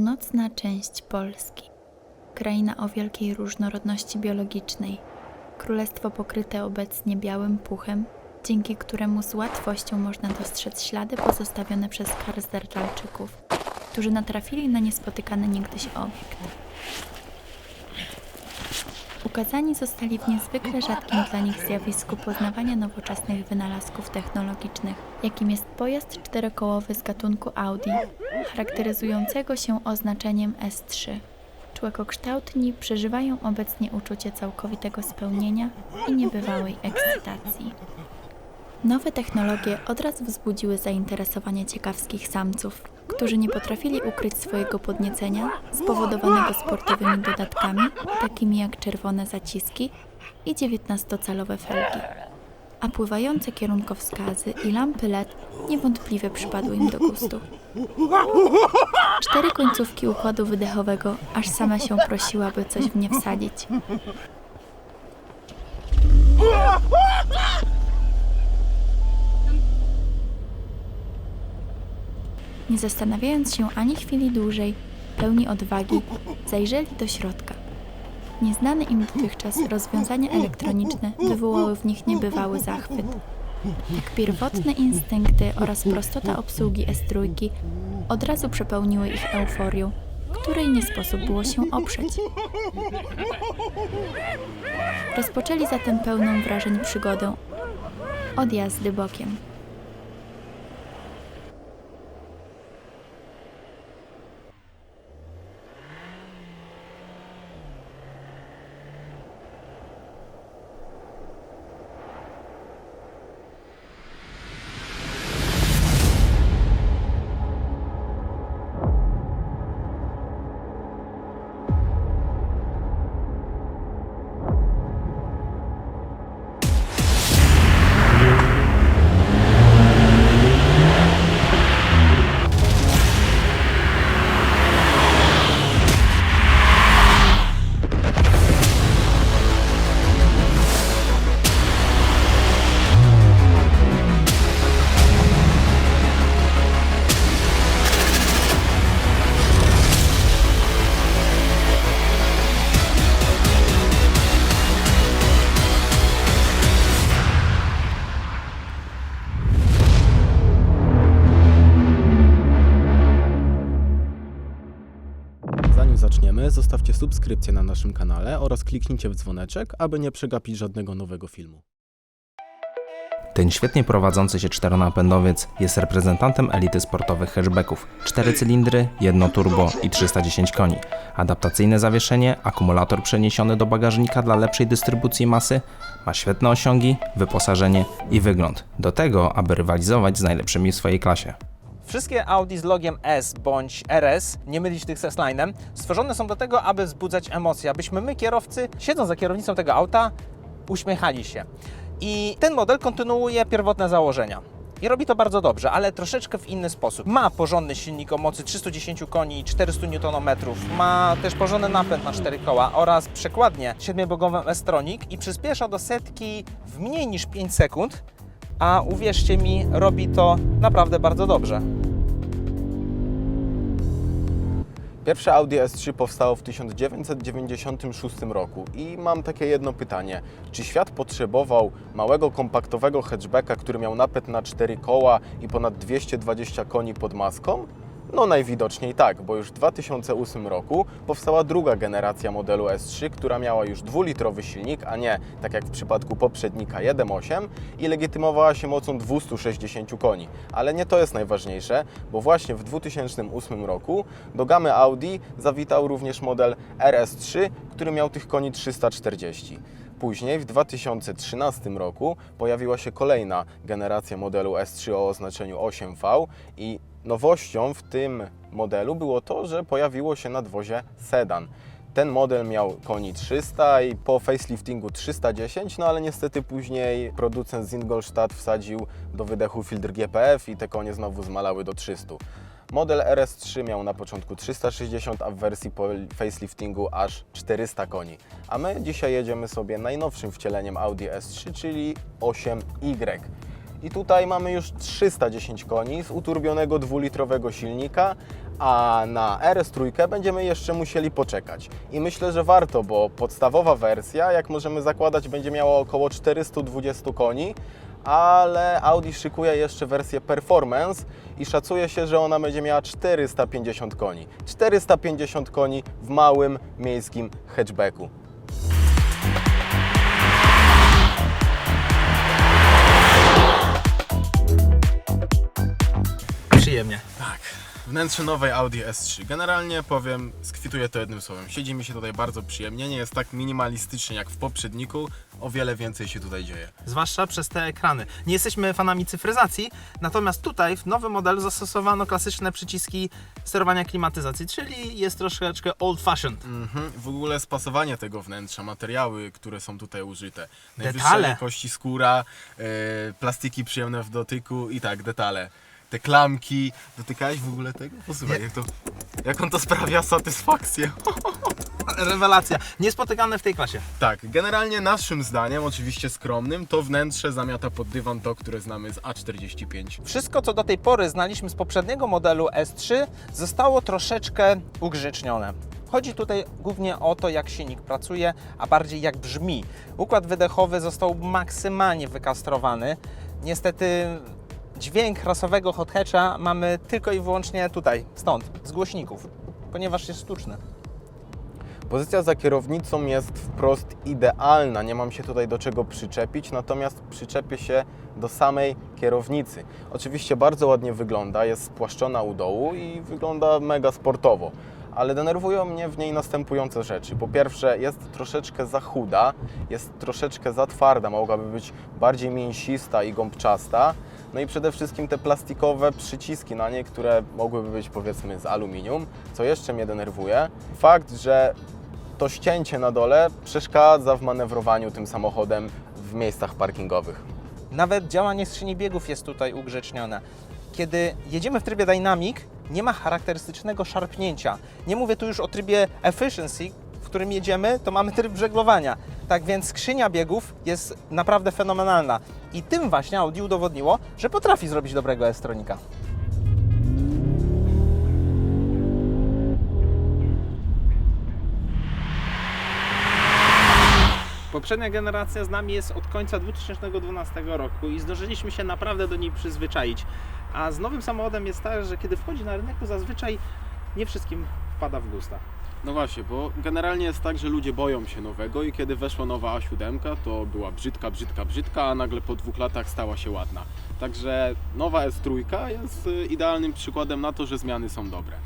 północna część Polski. Kraina o wielkiej różnorodności biologicznej. Królestwo pokryte obecnie białym puchem, dzięki któremu z łatwością można dostrzec ślady pozostawione przez Karsdardalczyków, którzy natrafili na niespotykany niegdyś obiekt. Ukazani zostali w niezwykle rzadkim dla nich zjawisku poznawania nowoczesnych wynalazków technologicznych, jakim jest pojazd czterokołowy z gatunku Audi, charakteryzującego się oznaczeniem S3. Człekokształtni przeżywają obecnie uczucie całkowitego spełnienia i niebywałej ekscytacji. Nowe technologie od razu wzbudziły zainteresowanie ciekawskich samców, którzy nie potrafili ukryć swojego podniecenia spowodowanego sportowymi dodatkami, takimi jak czerwone zaciski i 19-calowe felgi. A pływające kierunkowskazy i lampy LED niewątpliwie przypadły im do gustu. Cztery końcówki układu wydechowego aż same się prosiły, by coś w nie wsadzić. Nie zastanawiając się ani chwili dłużej, pełni odwagi, zajrzeli do środka. Nieznane im dotychczas rozwiązania elektroniczne wywołały w nich niebywały zachwyt. Tak pierwotne instynkty oraz prostota obsługi S3 od razu przepełniły ich euforią, której nie sposób było się oprzeć. Rozpoczęli zatem pełną wrażeń przygodę od jazdy bokiem. Subskrypcję na naszym kanale oraz kliknijcie w dzwoneczek, aby nie przegapić żadnego nowego filmu. Ten świetnie prowadzący się czteronapędowiec jest reprezentantem elity sportowych hatchbacków. Cztery cylindry, jedno turbo i 310 koni. Adaptacyjne zawieszenie, akumulator przeniesiony do bagażnika dla lepszej dystrybucji masy, ma świetne osiągi, wyposażenie i wygląd. Do tego, aby rywalizować z najlepszymi w swojej klasie. Wszystkie Audi z logiem S bądź RS, nie mylić tych z S-Line'em, stworzone są do tego, aby wzbudzać emocje, abyśmy my, kierowcy, siedząc za kierownicą tego auta, uśmiechali się. I ten model kontynuuje pierwotne założenia. I robi to bardzo dobrze, ale troszeczkę w inny sposób. Ma porządny silnik o mocy 310 koni i 400 Nm, ma też porządny napęd na 4 koła oraz przekładnię 7-bogową S-Tronic i przyspiesza do setki w mniej niż 5 sekund, a uwierzcie mi, robi to naprawdę bardzo dobrze. Pierwsze Audi S3 powstało w 1996 roku i mam takie jedno pytanie. Czy świat potrzebował małego, kompaktowego hatchbacka, który miał napęd na 4 koła i ponad 220 koni pod maską? No najwidoczniej tak, bo już w 2008 roku powstała druga generacja modelu S3, która miała już dwulitrowy silnik, a nie, tak jak w przypadku poprzednika 1.8 i legitymowała się mocą 260 koni. Ale nie to jest najważniejsze, bo właśnie w 2008 roku do gamy Audi zawitał również model RS3, który miał tych koni 340. Później, w 2013 roku, pojawiła się kolejna generacja modelu S3 o oznaczeniu 8V i nowością w tym modelu było to, że pojawiło się nadwozie sedan. Ten model miał koni 300 i po faceliftingu 310, no ale niestety później producent z Ingolstadt wsadził do wydechu filtr GPF i te konie znowu zmalały do 300. Model RS3 miał na początku 360, a w wersji po faceliftingu aż 400 koni. A my dzisiaj jedziemy sobie najnowszym wcieleniem Audi S3, czyli 8Y. I tutaj mamy już 310 koni z uturbionego dwulitrowego silnika, a na RS trójkę będziemy jeszcze musieli poczekać. I myślę, że warto, bo podstawowa wersja, jak możemy zakładać, będzie miała około 420 koni, ale Audi szykuje jeszcze wersję Performance i szacuje się, że ona będzie miała 450 koni. 450 koni w małym miejskim hatchbacku. Przyjemnie. Tak, wnętrze nowej Audi S3. Generalnie powiem, skwituję to jednym słowem. Siedzi mi się tutaj bardzo przyjemnie, nie jest tak minimalistycznie jak w poprzedniku, o wiele więcej się tutaj dzieje. Zwłaszcza przez te ekrany. Nie jesteśmy fanami cyfryzacji, natomiast tutaj w nowym modelu zastosowano klasyczne przyciski sterowania klimatyzacji, czyli jest troszeczkę old fashioned. Mhm. W ogóle spasowanie tego wnętrza, materiały, które są tutaj użyte. Najwyższej Detale. jakości skóra, e, plastiki przyjemne w dotyku i tak, detale. Te klamki, dotykałeś w ogóle tego? Posłuchaj, jak, to, jak on to sprawia satysfakcję. Rewelacja. Niespotykane w tej klasie. Tak, generalnie naszym zdaniem, oczywiście skromnym, to wnętrze zamiata pod dywan to, które znamy z A45. Wszystko, co do tej pory znaliśmy z poprzedniego modelu S3, zostało troszeczkę ugrzecznione. Chodzi tutaj głównie o to, jak silnik pracuje, a bardziej jak brzmi. Układ wydechowy został maksymalnie wykastrowany. Niestety dźwięk rasowego hot hatcha mamy tylko i wyłącznie tutaj, stąd, z głośników, ponieważ jest sztuczny. Pozycja za kierownicą jest wprost idealna, nie mam się tutaj do czego przyczepić, natomiast przyczepię się do samej kierownicy. Oczywiście bardzo ładnie wygląda, jest spłaszczona u dołu i wygląda mega sportowo, ale denerwują mnie w niej następujące rzeczy. Po pierwsze, jest troszeczkę za chuda, jest troszeczkę za twarda, mogłaby być bardziej mięsista i gąbczasta. No i przede wszystkim te plastikowe przyciski na niej, które mogłyby być powiedzmy z aluminium. Co jeszcze mnie denerwuje? Fakt, że to ścięcie na dole przeszkadza w manewrowaniu tym samochodem w miejscach parkingowych. Nawet działanie skrzyni biegów jest tutaj ugrzecznione. Kiedy jedziemy w trybie Dynamic, nie ma charakterystycznego szarpnięcia. Nie mówię tu już o trybie Efficiency, w którym jedziemy, to mamy tryb żeglowania. Tak więc skrzynia biegów jest naprawdę fenomenalna. I tym właśnie Audi udowodniło, że potrafi zrobić dobrego S-tronika. Poprzednia generacja z nami jest od końca 2012 roku i zdążyliśmy się naprawdę do niej przyzwyczaić. A z nowym samochodem jest tak, że kiedy wchodzi na rynek, to zazwyczaj nie wszystkim wpada w gusta. No właśnie, bo generalnie jest tak, że ludzie boją się nowego i kiedy weszła nowa A7, to była brzydka, brzydka, brzydka, a nagle po dwóch latach stała się ładna. Także nowa S3 jest y, idealnym przykładem na to, że zmiany są dobre.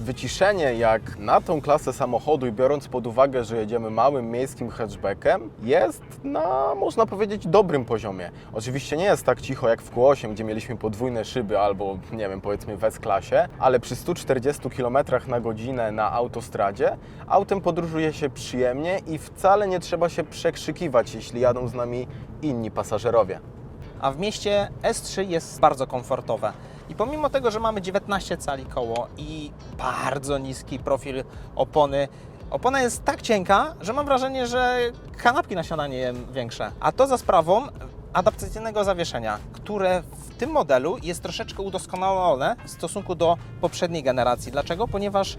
Wyciszenie jak na tą klasę samochodu i biorąc pod uwagę, że jedziemy małym miejskim hatchbackiem, jest na, można powiedzieć, dobrym poziomie. Oczywiście nie jest tak cicho jak w Q8, gdzie mieliśmy podwójne szyby albo, nie wiem, powiedzmy w S-klasie, ale przy 140 km na godzinę na autostradzie autem podróżuje się przyjemnie i wcale nie trzeba się przekrzykiwać, jeśli jadą z nami inni pasażerowie. A w mieście S3 jest bardzo komfortowe. I pomimo tego, że mamy 19 cali koło i bardzo niski profil opony, opona jest tak cienka, że mam wrażenie, że kanapki na śniadanie jem większe. A to za sprawą adaptacyjnego zawieszenia, które w tym modelu jest troszeczkę udoskonalone w stosunku do poprzedniej generacji. Dlaczego? Ponieważ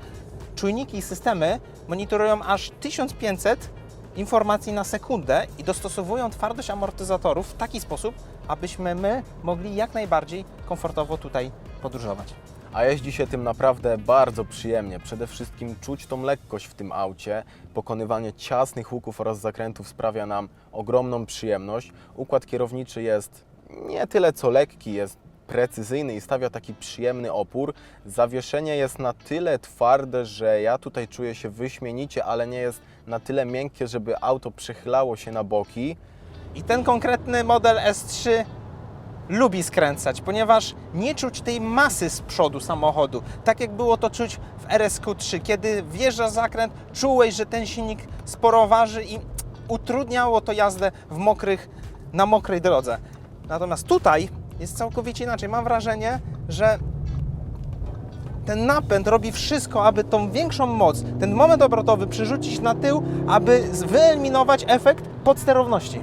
czujniki i systemy monitorują aż 1500 informacji na sekundę i dostosowują twardość amortyzatorów w taki sposób, abyśmy my mogli jak najbardziej komfortowo tutaj podróżować. A jeździ się tym naprawdę bardzo przyjemnie. Przede wszystkim czuć tą lekkość w tym aucie. Pokonywanie ciasnych łuków oraz zakrętów sprawia nam ogromną przyjemność. Układ kierowniczy jest nie tyle co lekki, jest precyzyjny i stawia taki przyjemny opór. Zawieszenie jest na tyle twarde, że ja tutaj czuję się wyśmienicie, ale nie jest na tyle miękkie, żeby auto przechylało się na boki. I ten konkretny model S3 lubi skręcać, ponieważ nie czuć tej masy z przodu samochodu, tak jak było to czuć w RSQ3. Kiedy wjeżdża zakręt, czułeś, że ten silnik sporo waży i utrudniało to jazdę w mokrych, na mokrej drodze. Natomiast tutaj jest całkowicie inaczej. Mam wrażenie, że ten napęd robi wszystko, aby tą większą moc, ten moment obrotowy przerzucić na tył, aby wyeliminować efekt podsterowności.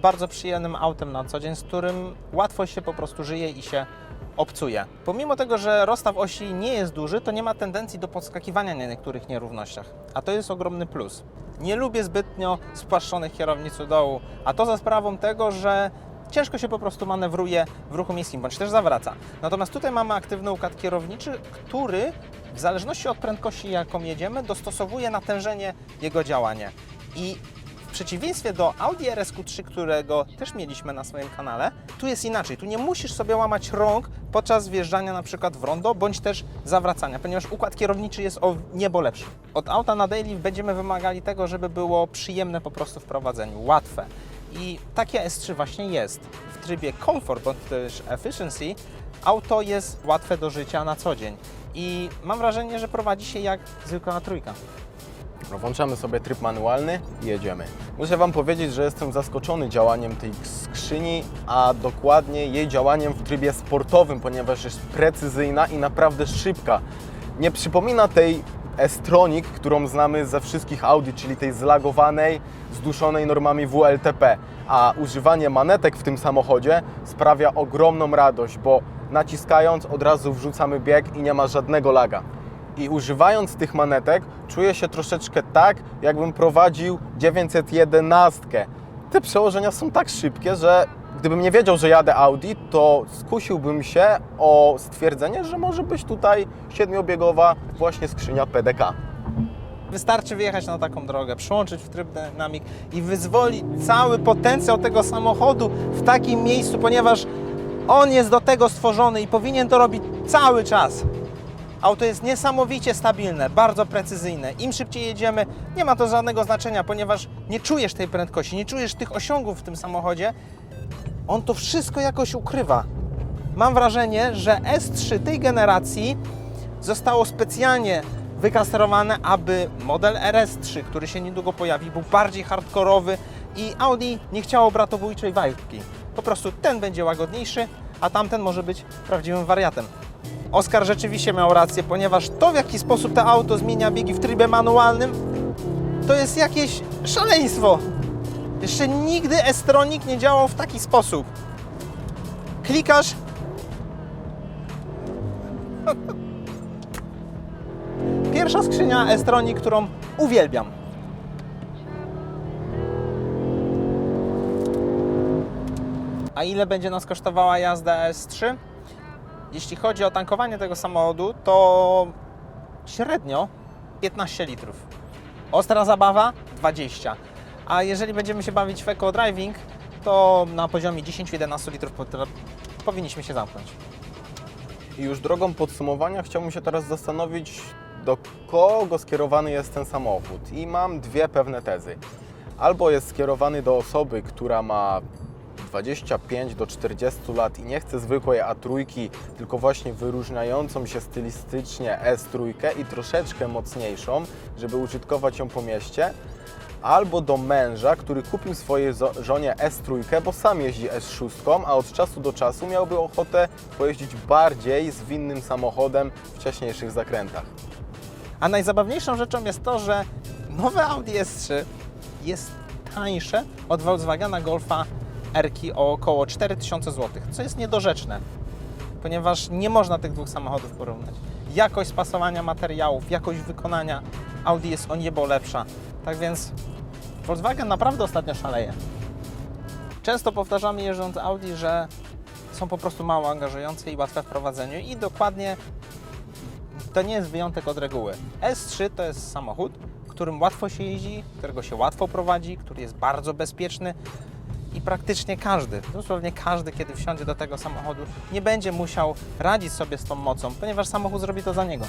Bardzo przyjemnym autem na co dzień, z którym łatwo się po prostu żyje i się obcuje. Pomimo tego, że rozstaw osi nie jest duży, to nie ma tendencji do podskakiwania na niektórych nierównościach, a to jest ogromny plus. Nie lubię zbytnio spłaszczonych kierownic u dołu, a to za sprawą tego, że ciężko się po prostu manewruje w ruchu miejskim, bądź też zawraca. Natomiast tutaj mamy aktywny układ kierowniczy, który w zależności od prędkości, jaką jedziemy, dostosowuje natężenie jego działanie. I w przeciwieństwie do Audi RSQ3, którego też mieliśmy na swoim kanale, tu jest inaczej. Tu nie musisz sobie łamać rąk podczas wjeżdżania na przykład w rondo, bądź też zawracania, ponieważ układ kierowniczy jest o niebo lepszy. Od auta na daily będziemy wymagali tego, żeby było przyjemne po prostu w prowadzeniu, łatwe. I takie S3 właśnie jest. W trybie comfort, bądź też efficiency, auto jest łatwe do życia na co dzień. I mam wrażenie, że prowadzi się jak zwykła trójka. No, włączamy sobie tryb manualny i jedziemy. Muszę Wam powiedzieć, że jestem zaskoczony działaniem tej skrzyni, a dokładnie jej działaniem w trybie sportowym, ponieważ jest precyzyjna i naprawdę szybka. Nie przypomina tej S-Tronic, którą znamy ze wszystkich Audi, czyli tej zlagowanej, zduszonej normami WLTP. A używanie manetek w tym samochodzie sprawia ogromną radość, bo naciskając od razu wrzucamy bieg i nie ma żadnego laga. I używając tych manetek czuję się troszeczkę tak, jakbym prowadził 911. Te przełożenia są tak szybkie, że gdybym nie wiedział, że jadę Audi, to skusiłbym się o stwierdzenie, że może być tutaj siedmiobiegowa właśnie skrzynia PDK. Wystarczy wyjechać na taką drogę, przyłączyć w tryb dynamik i wyzwolić cały potencjał tego samochodu w takim miejscu, ponieważ on jest do tego stworzony i powinien to robić cały czas. Auto jest niesamowicie stabilne, bardzo precyzyjne. Im szybciej jedziemy, nie ma to żadnego znaczenia, ponieważ nie czujesz tej prędkości, nie czujesz tych osiągów w tym samochodzie. On to wszystko jakoś ukrywa. Mam wrażenie, że S3 tej generacji zostało specjalnie wykasterowane, aby model RS3, który się niedługo pojawi, był bardziej hardkorowy i Audi nie chciało bratobójczej wajki. Po prostu ten będzie łagodniejszy, a tamten może być prawdziwym wariatem. Oskar rzeczywiście miał rację, ponieważ to w jaki sposób to auto zmienia biegi w trybie manualnym, to jest jakieś szaleństwo. Jeszcze nigdy S-Tronic nie działał w taki sposób. Klikasz, Pierwsza skrzynia Estroni, którą uwielbiam. A ile będzie nas kosztowała jazda S3? Jeśli chodzi o tankowanie tego samochodu, to średnio 15 litrów. Ostra zabawa 20. A jeżeli będziemy się bawić w eco driving, to na poziomie 10-11 litrów powinniśmy się zamknąć. I już drogą podsumowania chciałbym się teraz zastanowić, do kogo skierowany jest ten samochód. I mam dwie pewne tezy. Albo jest skierowany do osoby, która ma 25 do 40 lat i nie chce zwykłej A3, tylko właśnie wyróżniającą się stylistycznie S3 i troszeczkę mocniejszą, żeby użytkować ją po mieście. Albo do męża, który kupił swojej żonie S3, bo sam jeździ S6, a od czasu do czasu miałby ochotę pojeździć bardziej zwinnym samochodem w wcześniejszych zakrętach. A najzabawniejszą rzeczą jest to, że nowe Audi S3 jest tańsze od Volkswagena Golfa R-ki o około 4000 zł, co jest niedorzeczne, ponieważ nie można tych dwóch samochodów porównać. Jakość spasowania materiałów, jakość wykonania Audi jest o niebo lepsza. Tak więc Volkswagen naprawdę ostatnio szaleje. Często powtarzamy jeżdżąc Audi, że są po prostu mało angażujące i łatwe w prowadzeniu i dokładnie to nie jest wyjątek od reguły. S3 to jest samochód, którym łatwo się jeździ, którego się łatwo prowadzi, który jest bardzo bezpieczny i praktycznie każdy, dosłownie każdy, kiedy wsiądzie do tego samochodu, nie będzie musiał radzić sobie z tą mocą, ponieważ samochód zrobi to za niego.